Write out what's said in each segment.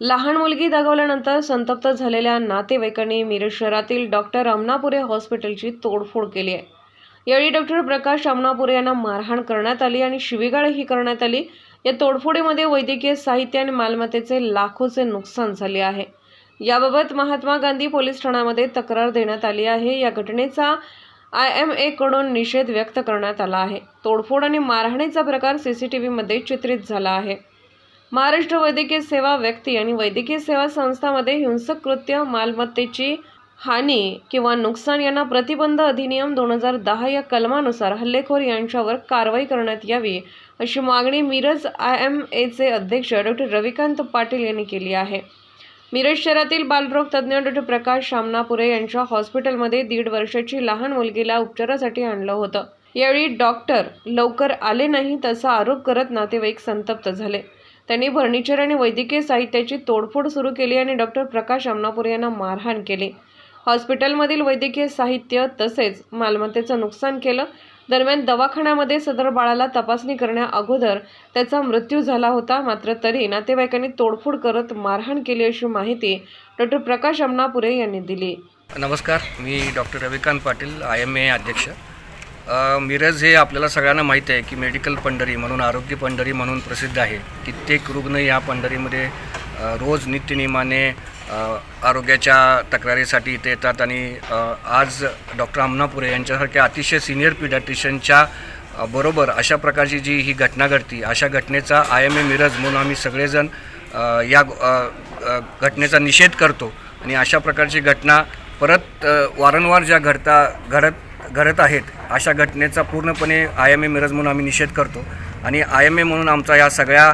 लहान मुलगी दगावल्यानंतर संतप्त झालेल्या नातेवाईकांनी मिरज शहरातील डॉक्टर अमनापुरे हॉस्पिटलची तोडफोड केली आहे. यावेळी डॉक्टर प्रकाश अमनापुरे यांना मारहाण करण्यात आली आणि शिवीगाळही करण्यात आली. या तोडफोडीमध्ये वैद्यकीय साहित्य आणि मालमत्तेचे लाखोचे नुकसान झाले आहे. याबाबत महात्मा गांधी पोलीस ठाण्यामध्ये तक्रार देण्यात आली आहे. या घटनेचा आय एमकडून निषेध व्यक्त करण्यात आला आहे. तोडफोड आणि मारहाणीचा प्रकार सी सी टी व्हीमध्ये चित्रित झाला आहे. महाराष्ट्र वैद्यकीय सेवा व्यक्ती आणि वैद्यकीय सेवा संस्थामध्ये हिंसक कृत्य मालमत्तेची हानी किंवा नुकसान यांना प्रतिबंध अधिनियम दोन हजार दहा या कलमानुसार हल्लेखोर यांच्यावर कारवाई करण्यात यावी अशी मागणी मिरज आय एम एचे अध्यक्ष डॉक्टर रविकांत पाटील यांनी केली आहे. मिरज शहरातील बालरोग तज्ज्ञ डॉक्टर प्रकाश शामनापुरे यांच्या हॉस्पिटलमध्ये दीड वर्षाची लहान मुलगीला उपचारासाठी आणलं होतं. यावेळी डॉक्टर लवकर आले नाही तसा आरोप करत नातेवाईक संतप्त झाले. त्यांनी फर्निचर आणि वैद्यकीय साहित्याची तोडफोड सुरू केली आणि डॉक्टर प्रकाश अमनापूर यांना मारहाण केली. हॉस्पिटलमधील वैद्यकीय साहित्य तसेच मालमत्तेचं नुकसान केलं. दरम्यान दवाखान्यामध्ये सदर बाळाला तपासणी करण्या अगोदर त्याचा मृत्यू झाला होता. मात्र तरी नातेवाईकांनी तोडफोड करत मारहाण केली अशी माहिती डॉक्टर प्रकाश अमनापुरे यांनी दिली. नमस्कार. मी doctor Ravikant Patil I M A अध्यक्ष. मिरज हे आपल्याला सगळ्यांना माहीत आहे की मेडिकल पंढरी म्हणून आरोग्य पंढरी म्हणून प्रसिद्ध आहे. कित्येक रुग्ण या पंढरीमध्ये रोज नित्यनियमाने आरोग्याच्या तक्रारीसाठी इथे येतात आणि आज डॉक्टर अमनापुरे यांच्यासारख्या अतिशय सिनियर पिडॅट्रिशियनच्या बरोबर अशा प्रकारची जी ही घटना घडती अशा घटनेचा आय एम ए मिरज म्हणून आम्ही सगळेजण या घटनेचा निषेध करतो. आणि अशा प्रकारची घटना परत वारंवार ज्या घडता घडत घडत आहेत अशा घटनेचा पूर्णपणे आय एम ए मिरज म्हणून आम्ही निषेध करतो. आणि आय एम ए म्हणून आमचा या सगळ्या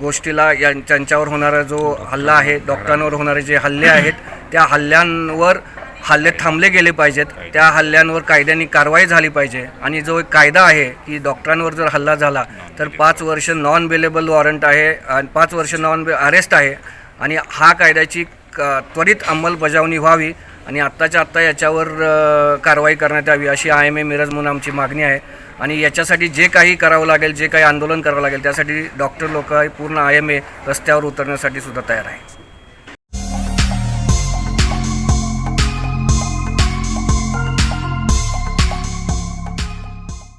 गोष्टीला या त्यांच्यावर होणारा जो हल्ला आहे डॉक्टरांवर होणारे जे हल्ले आहेत त्या हल्ल्यांवर हल्ले थांबले गेले पाहिजेत. त्या हल्ल्यांवर कायद्याने कारवाई झाली पाहिजे. आणि जो एक कायदा आहे की डॉक्टरांवर जर हल्ला झाला तर पाच वर्ष नॉन बेलेबल वॉरंट आहे आणि पाच वर्ष नॉन बे अरेस्ट आहे. आणि हा कायद्याची क- त्वरित अंमलबजावणी व्हावी. आणि आत्ताच्या आत्ता याच्यावर कारवाई करण्यात यावी अशी आय एम ए मिरज म्हणून आमची मागणी आहे. आणि याच्यासाठी जे काही करावं लागेल जे काही आंदोलन करावं लागेल त्यासाठी डॉक्टर लोक पूर्ण आय एम ए रस्त्यावर उतरण्यासाठी सुद्धा तयार आहे